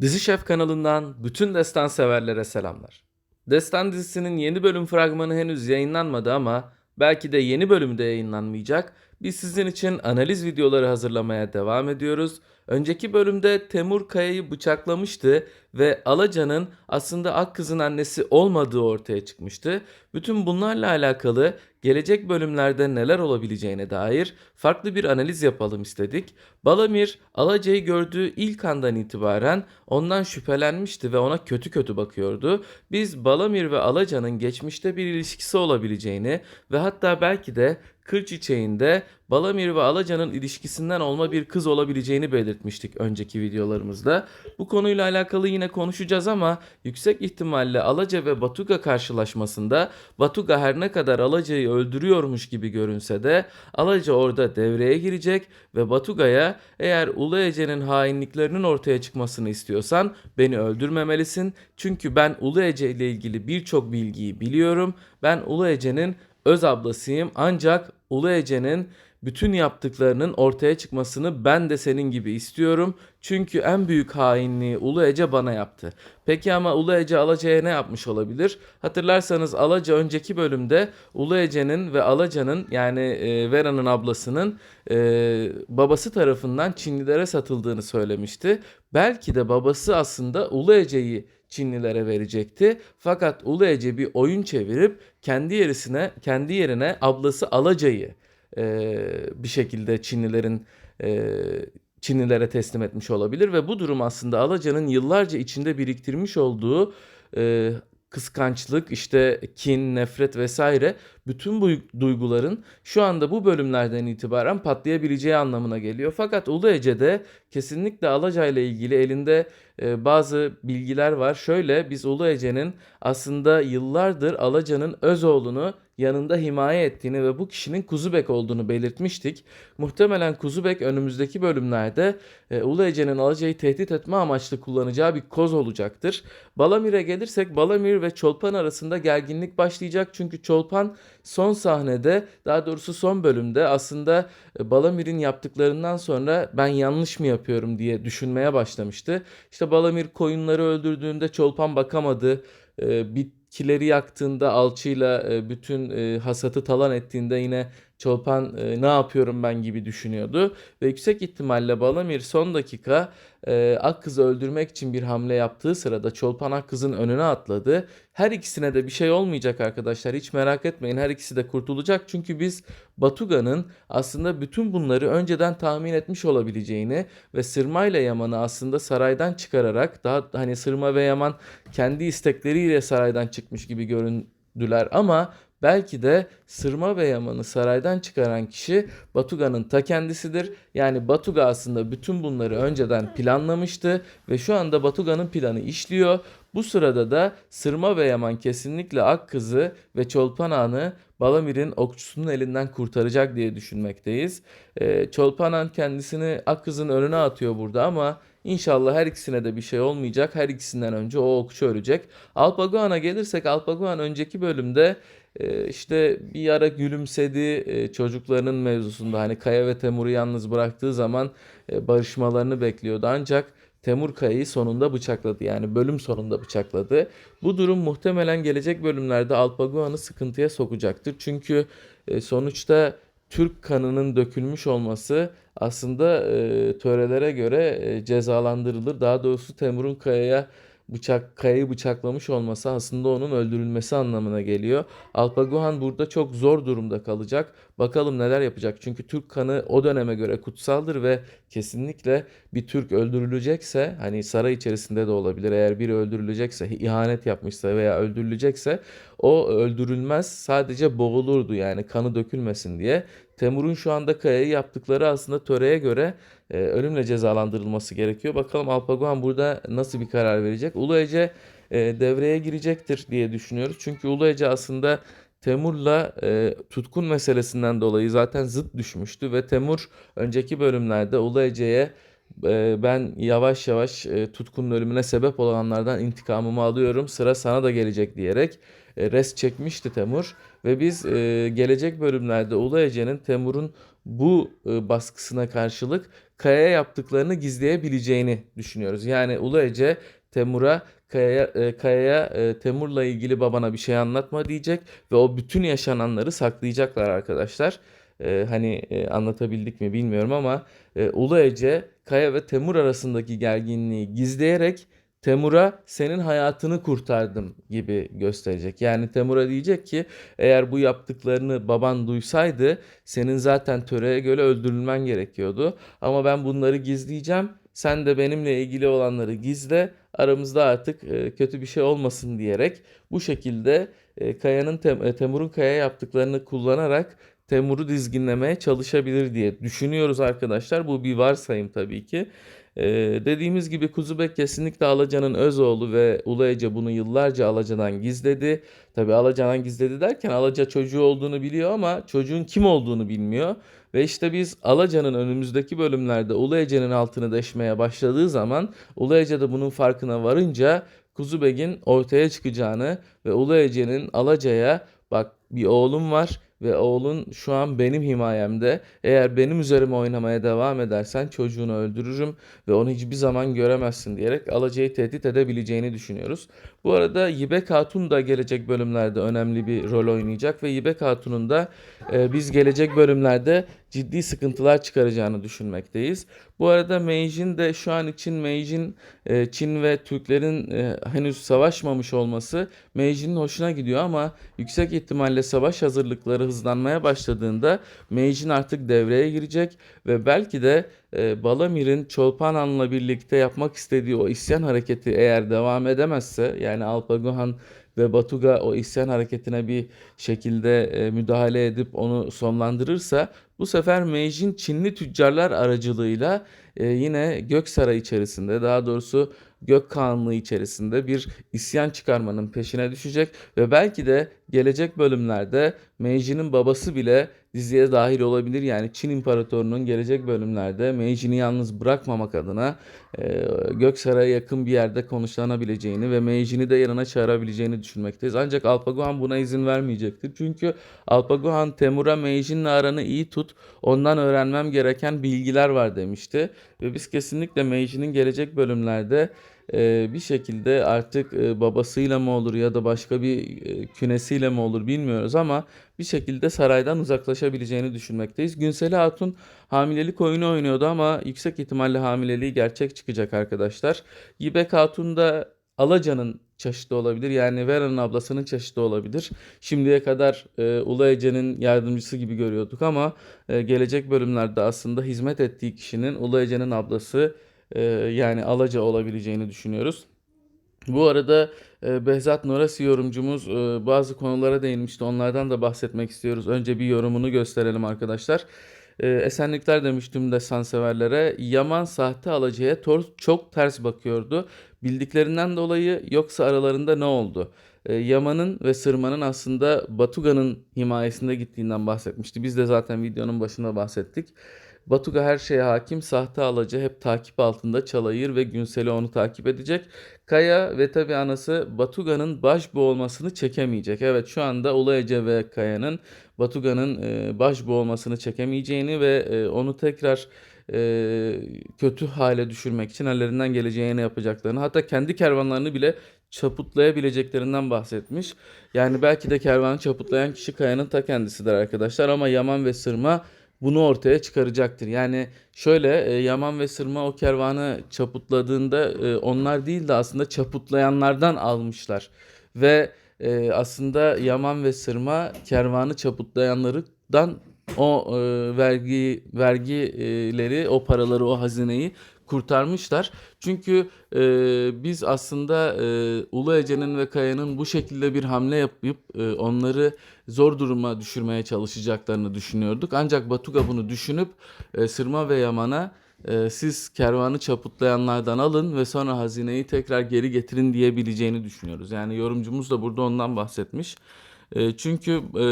Dizi Şef kanalından bütün destan severlere selamlar. Destan dizisinin yeni bölüm fragmanı henüz yayınlanmadı ama belki de yeni bölümde yayınlanmayacak. Biz sizin için analiz videoları hazırlamaya devam ediyoruz. Önceki bölümde Temur Kaya'yı bıçaklamıştı ve Alaca'nın aslında Akkız'ın annesi olmadığı ortaya çıkmıştı. Bütün bunlarla alakalı gelecek bölümlerde neler olabileceğine dair farklı bir analiz yapalım istedik. Balamir Alaca'yı gördüğü ilk andan itibaren ondan şüphelenmişti ve ona kötü kötü bakıyordu. Biz Balamir ve Alaca'nın geçmişte bir ilişkisi olabileceğini ve hatta belki de Kır Çiçeği'nde Balamir ve Alaca'nın ilişkisinden olma bir kız olabileceğini belirtmiştik önceki videolarımızda. Bu konuyla alakalı yine konuşacağız ama yüksek ihtimalle Alaca ve Batuga karşılaşmasında Batuga her ne kadar Alaca'yı öldürüyormuş gibi görünse de Alaca orada devreye girecek ve Batuga'ya eğer Ulu Ece'nin hainliklerinin ortaya çıkmasını istiyorsan beni öldürmemelisin. Çünkü ben Ulu Ece ile ilgili birçok bilgiyi biliyorum. Ben Ulu Ece'nin öz ablasıyım ancak Ulu Ece'nin bütün yaptıklarının ortaya çıkmasını ben de senin gibi istiyorum. Çünkü en büyük hainliği Ulu Ece bana yaptı. Peki ama Ulu Ece Alaca'ya ne yapmış olabilir? Hatırlarsanız Alaca önceki bölümde Ulu Ece'nin ve Alaca'nın yani e, Vera'nın ablasının e, babası tarafından Çinlilere satıldığını söylemişti. Belki de babası aslında Ulu Ece'yi Çinlilere verecekti. Fakat Ulu Ece bir oyun çevirip kendi yerisine kendi yerine ablası Alaca'yı e, bir şekilde Çinlilerin e, Çinlilere teslim etmiş olabilir ve bu durum aslında Alaca'nın yıllarca içinde biriktirmiş olduğu e, kıskançlık, işte kin, nefret vesaire bütün bu duyguların şu anda bu bölümlerden itibaren patlayabileceği anlamına geliyor. Fakat Ulu Ece'de kesinlikle Alaca ile ilgili elinde e, bazı bilgiler var. Şöyle biz Ulu Ece'nin aslında yıllardır Alaca'nın öz oğlunu yanında himaye ettiğini ve bu kişinin Kuzubek olduğunu belirtmiştik. Muhtemelen Kuzubek önümüzdeki bölümlerde e, Ulu Ece'nin Alaca'yı tehdit etme amaçlı kullanacağı bir koz olacaktır. Balamir'e gelirsek Balamir ve Çolpan arasında gerginlik başlayacak çünkü Çolpan son sahnede daha doğrusu son bölümde aslında e, Balamir'in yaptıklarından sonra ben yanlış mı yapıyorum diye düşünmeye başlamıştı. İşte Balamir koyunları öldürdüğünde Çolpan bakamadı. E, bitkileri yaktığında alçıyla e, bütün e, hasatı talan ettiğinde yine Çolpan e, ne yapıyorum ben gibi düşünüyordu. Ve yüksek ihtimalle Balamir son dakika e, Akkız'ı öldürmek için bir hamle yaptığı sırada Çolpan Akkız'ın önüne atladı. Her ikisine de bir şey olmayacak arkadaşlar hiç merak etmeyin her ikisi de kurtulacak. Çünkü biz Batuga'nın aslında bütün bunları önceden tahmin etmiş olabileceğini ve Sırma ile Yaman'ı aslında saraydan çıkararak daha hani Sırma ve Yaman kendi istekleriyle saraydan çıkmış gibi göründüler ama Belki de Sırma ve Yaman'ı saraydan çıkaran kişi Batuga'nın ta kendisidir. Yani Batuga aslında bütün bunları önceden planlamıştı ve şu anda Batuga'nın planı işliyor. Bu sırada da Sırma ve Yaman kesinlikle Akkız'ı ve Çolpan Ağa'nı Balamir'in okçusunun elinden kurtaracak diye düşünmekteyiz. Ee, Çolpan Han kendisini Akkız'ın önüne atıyor burada ama İnşallah her ikisine de bir şey olmayacak. Her ikisinden önce o okçu ölecek. Alpaguan'a gelirsek Alpaguan önceki bölümde e, işte bir ara gülümsedi e, çocuklarının mevzusunda. Hani Kaya ve Temur'u yalnız bıraktığı zaman e, barışmalarını bekliyordu. Ancak Temur Kaya'yı sonunda bıçakladı. Yani bölüm sonunda bıçakladı. Bu durum muhtemelen gelecek bölümlerde Alpaguan'ı sıkıntıya sokacaktır. Çünkü sonuçta Türk kanının dökülmüş olması aslında e, törelere göre e, cezalandırılır. Daha doğrusu Temur'un Kaya'ya bıçak Kaya'yı bıçaklamış olması aslında onun öldürülmesi anlamına geliyor. Alpaguhan burada çok zor durumda kalacak. Bakalım neler yapacak. Çünkü Türk kanı o döneme göre kutsaldır ve kesinlikle bir Türk öldürülecekse hani saray içerisinde de olabilir. Eğer biri öldürülecekse, ihanet yapmışsa veya öldürülecekse o öldürülmez sadece boğulurdu yani kanı dökülmesin diye. Temur'un şu anda Kaya'yı yaptıkları aslında töreye göre e, ölümle cezalandırılması gerekiyor. Bakalım Alpaguan burada nasıl bir karar verecek? Ulu Ece e, devreye girecektir diye düşünüyoruz. Çünkü Ulu Ece aslında Temur'la e, tutkun meselesinden dolayı zaten zıt düşmüştü ve Temur önceki bölümlerde Ulu Ece'ye e, ben yavaş yavaş e, Tutkun'un ölümüne sebep olanlardan intikamımı alıyorum sıra sana da gelecek diyerek e, res çekmişti Temur ve biz e, gelecek bölümlerde Ulu Ece'nin Temur'un bu e, baskısına karşılık Kaya'ya yaptıklarını gizleyebileceğini düşünüyoruz. Yani Ulu Ece Temur'a Kaya'ya, e, Kaya'ya e, Temur'la ilgili babana bir şey anlatma diyecek ve o bütün yaşananları saklayacaklar arkadaşlar. E, hani e, anlatabildik mi bilmiyorum ama e, Ulu Ece Kaya ve Temur arasındaki gerginliği gizleyerek Temur'a senin hayatını kurtardım gibi gösterecek. Yani Temur'a diyecek ki eğer bu yaptıklarını baban duysaydı senin zaten töreye göre öldürülmen gerekiyordu. Ama ben bunları gizleyeceğim. Sen de benimle ilgili olanları gizle. Aramızda artık e, kötü bir şey olmasın diyerek bu şekilde e, Kaya'nın e, Temur'un Kaya'ya yaptıklarını kullanarak Temur'u dizginlemeye çalışabilir diye düşünüyoruz arkadaşlar. Bu bir varsayım tabii ki. Ee, dediğimiz gibi Kuzubek kesinlikle Alacan'ın öz oğlu ve Ulu bunu yıllarca Alacan'dan gizledi. Tabii Alacan'dan gizledi derken Alaca çocuğu olduğunu biliyor ama çocuğun kim olduğunu bilmiyor. Ve işte biz Alacan'ın önümüzdeki bölümlerde Ulu altını deşmeye başladığı zaman Ulu Ece de bunun farkına varınca Kuzubek'in ortaya çıkacağını ve Ulu Alaca'ya bak bir oğlum var ve oğlun şu an benim himayemde. Eğer benim üzerime oynamaya devam edersen çocuğunu öldürürüm ve onu hiçbir zaman göremezsin diyerek Alaca'yı tehdit edebileceğini düşünüyoruz. Bu arada Yibek Hatun da gelecek bölümlerde önemli bir rol oynayacak ve Yibek Hatun'un da e, biz gelecek bölümlerde ciddi sıkıntılar çıkaracağını düşünmekteyiz. Bu arada Meijin de şu an için Meijin e, Çin ve Türklerin e, henüz savaşmamış olması Meijin'in hoşuna gidiyor ama yüksek ihtimalle savaş hazırlıkları hızlanmaya başladığında Meijin artık devreye girecek ve belki de e, Balamir'in Çolpan Han'la birlikte yapmak istediği o isyan hareketi eğer devam edemezse yani Alpaguhan ve Batuga o isyan hareketine bir şekilde e, müdahale edip onu sonlandırırsa bu sefer Meijin Çinli tüccarlar aracılığıyla e, yine Göksaray içerisinde daha doğrusu Gök Kağanlığı içerisinde bir isyan çıkarmanın peşine düşecek ve belki de gelecek bölümlerde Meijin'in babası bile diziye dahil olabilir. Yani Çin İmparatorluğu'nun gelecek bölümlerde Meijin'i yalnız bırakmamak adına e, Göksaray'a yakın bir yerde konuşlanabileceğini ve Meijin'i de yanına çağırabileceğini düşünmekteyiz. Ancak Alpaguhan buna izin vermeyecektir. Çünkü Alpaguhan Temur'a Meijin'le aranı iyi tut, ondan öğrenmem gereken bilgiler var demişti. Ve biz kesinlikle Meijin'in gelecek bölümlerde e, bir şekilde artık e, babasıyla mı olur ya da başka bir e, künesiyle mi olur bilmiyoruz ama bir şekilde saraydan uzaklaşabileceğini düşünmekteyiz. Günseli Hatun hamilelik oyunu oynuyordu ama yüksek ihtimalle hamileliği gerçek çıkacak arkadaşlar. Yibek Hatun da Alaca'nın çeşidi olabilir. Yani Vera'nın ablasının çeşidi olabilir. Şimdiye kadar e, Ulu Ece'nin yardımcısı gibi görüyorduk ama e, gelecek bölümlerde aslında hizmet ettiği kişinin Ulu Ece'nin ablası e, yani Alaca olabileceğini düşünüyoruz. Bu arada e, Behzat Norasi yorumcumuz e, bazı konulara değinmişti. Onlardan da bahsetmek istiyoruz. Önce bir yorumunu gösterelim arkadaşlar. E, Esenlikler demiştim de sanseverlere. Yaman sahte alacaya çok ters bakıyordu. Bildiklerinden dolayı yoksa aralarında ne oldu? Yaman'ın ve Sırman'ın aslında Batuga'nın himayesinde gittiğinden bahsetmişti. Biz de zaten videonun başında bahsettik. Batuga her şeye hakim, sahte alacı hep takip altında Çalayır ve Günsel'i onu takip edecek. Kaya ve tabi anası Batuga'nın baş boğulmasını çekemeyecek. Evet şu anda Ulu Ece ve Kaya'nın Batuga'nın e, baş boğulmasını çekemeyeceğini ve e, onu tekrar e, kötü hale düşürmek için ellerinden geleceğini yapacaklarını hatta kendi kervanlarını bile çaputlayabileceklerinden bahsetmiş. Yani belki de kervanı çaputlayan kişi Kaya'nın ta kendisidir arkadaşlar ama Yaman ve Sırma bunu ortaya çıkaracaktır. Yani şöyle e, Yaman ve Sırma o kervanı çaputladığında e, onlar değil de aslında çaputlayanlardan almışlar. Ve e, aslında Yaman ve Sırma kervanı çaputlayanlardan o e, vergi vergileri, o paraları, o hazineyi kurtarmışlar. Çünkü e, biz aslında e, Ulu Ece'nin ve Kaya'nın bu şekilde bir hamle yapıp e, onları zor duruma düşürmeye çalışacaklarını düşünüyorduk. Ancak Batuga bunu düşünüp e, Sırma ve Yaman'a e, siz kervanı çaputlayanlardan alın ve sonra hazineyi tekrar geri getirin diyebileceğini düşünüyoruz. Yani yorumcumuz da burada ondan bahsetmiş. E, çünkü e,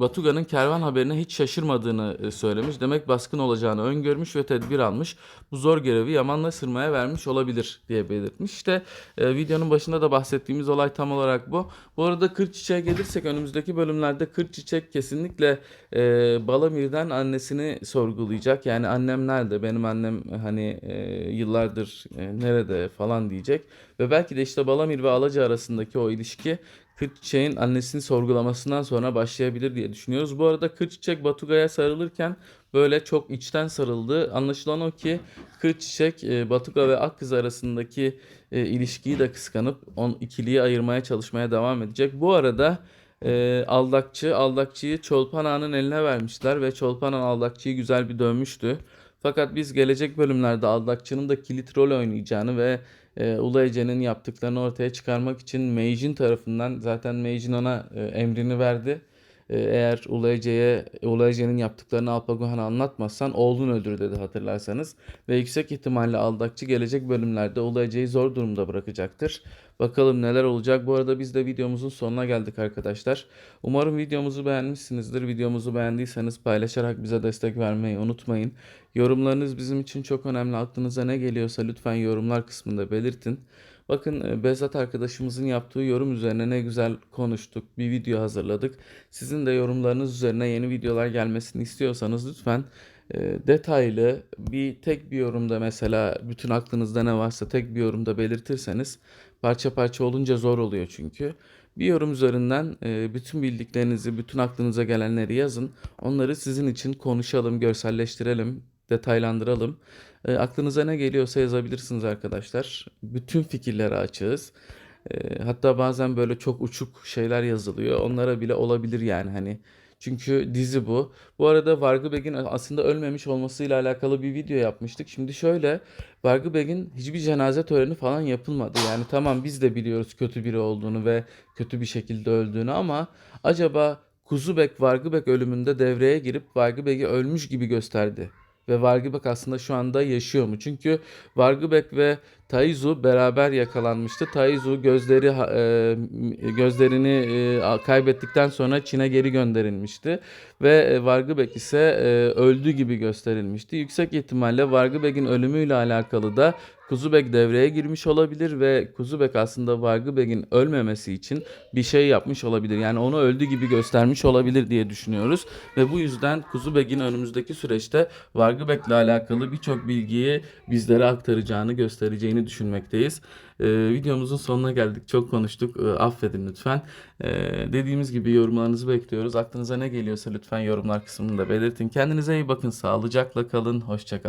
Batuga'nın kervan haberine hiç şaşırmadığını e, söylemiş. Demek baskın olacağını öngörmüş ve tedbir almış. Bu zor görevi Yaman'la Sırma'ya vermiş olabilir diye belirtmiş. İşte e, videonun başında da bahsettiğimiz olay tam olarak bu. Bu arada Kır Çiçek'e gelirsek önümüzdeki bölümlerde Kır Çiçek kesinlikle e, Balamir'den annesini sorgulayacak. Yani annem nerede? Benim annem hani e, yıllardır e, nerede falan diyecek. Ve belki de işte Balamir ve Alaca arasındaki o ilişki Kırçiçek'in annesini sorgulamasından sonra başlayabilir diye düşünüyoruz. Bu arada Kırçiçek Batuga'ya sarılırken böyle çok içten sarıldı. Anlaşılan o ki Kırçiçek e, Batuga ve Akkız arasındaki e, ilişkiyi de kıskanıp on ikiliyi ayırmaya çalışmaya devam edecek. Bu arada e, Aldakçı Aldakçı'yı Çolpan Ağa'nın eline vermişler ve Çolpan Ağa Aldakçı'yı güzel bir dövmüştü. Fakat biz gelecek bölümlerde Aldakçı'nın da kilit rol oynayacağını ve e, Ulu Ece'nin yaptıklarını ortaya çıkarmak için Meijin tarafından zaten Meijin ona e, emrini verdi. E, eğer Ulu Ece'nin yaptıklarını Alpagohan'a anlatmazsan oğlun öldür dedi hatırlarsanız. Ve yüksek ihtimalle Aldakçı gelecek bölümlerde Ulu Ece'yi zor durumda bırakacaktır. Bakalım neler olacak. Bu arada biz de videomuzun sonuna geldik arkadaşlar. Umarım videomuzu beğenmişsinizdir. Videomuzu beğendiyseniz paylaşarak bize destek vermeyi unutmayın. Yorumlarınız bizim için çok önemli. Aklınıza ne geliyorsa lütfen yorumlar kısmında belirtin. Bakın e, Bezat arkadaşımızın yaptığı yorum üzerine ne güzel konuştuk. Bir video hazırladık. Sizin de yorumlarınız üzerine yeni videolar gelmesini istiyorsanız lütfen e, detaylı bir tek bir yorumda mesela bütün aklınızda ne varsa tek bir yorumda belirtirseniz parça parça olunca zor oluyor çünkü. Bir yorum üzerinden e, bütün bildiklerinizi, bütün aklınıza gelenleri yazın. Onları sizin için konuşalım, görselleştirelim, detaylandıralım. E, aklınıza ne geliyorsa yazabilirsiniz arkadaşlar. Bütün fikirlere açığız. E, hatta bazen böyle çok uçuk şeyler yazılıyor. Onlara bile olabilir yani hani. Çünkü dizi bu. Bu arada Vargı Begin aslında ölmemiş olmasıyla alakalı bir video yapmıştık. Şimdi şöyle Vargı Begin hiçbir cenaze töreni falan yapılmadı. Yani tamam biz de biliyoruz kötü biri olduğunu ve kötü bir şekilde öldüğünü ama acaba Kuzubek Vargıbek ölümünde devreye girip Vargıbek'i ölmüş gibi gösterdi. Ve Vargıbek aslında şu anda yaşıyor mu? Çünkü Vargıbek ve Taizu beraber yakalanmıştı. Taizu gözleri e, gözlerini e, kaybettikten sonra Çin'e geri gönderilmişti ve e, Vargıbek ise e, öldü gibi gösterilmişti. Yüksek ihtimalle Vargıbek'in ölümüyle alakalı da Kuzubek devreye girmiş olabilir ve Kuzubek aslında Vargıbek'in ölmemesi için bir şey yapmış olabilir. Yani onu öldü gibi göstermiş olabilir diye düşünüyoruz. Ve bu yüzden Kuzubek'in önümüzdeki süreçte Vargıbek'le alakalı birçok bilgiyi bizlere aktaracağını göstereceğini düşünmekteyiz. Ee, videomuzun sonuna geldik. Çok konuştuk. Ee, affedin lütfen. Ee, dediğimiz gibi yorumlarınızı bekliyoruz. Aklınıza ne geliyorsa lütfen yorumlar kısmında belirtin. Kendinize iyi bakın. Sağlıcakla kalın. Hoşçakalın.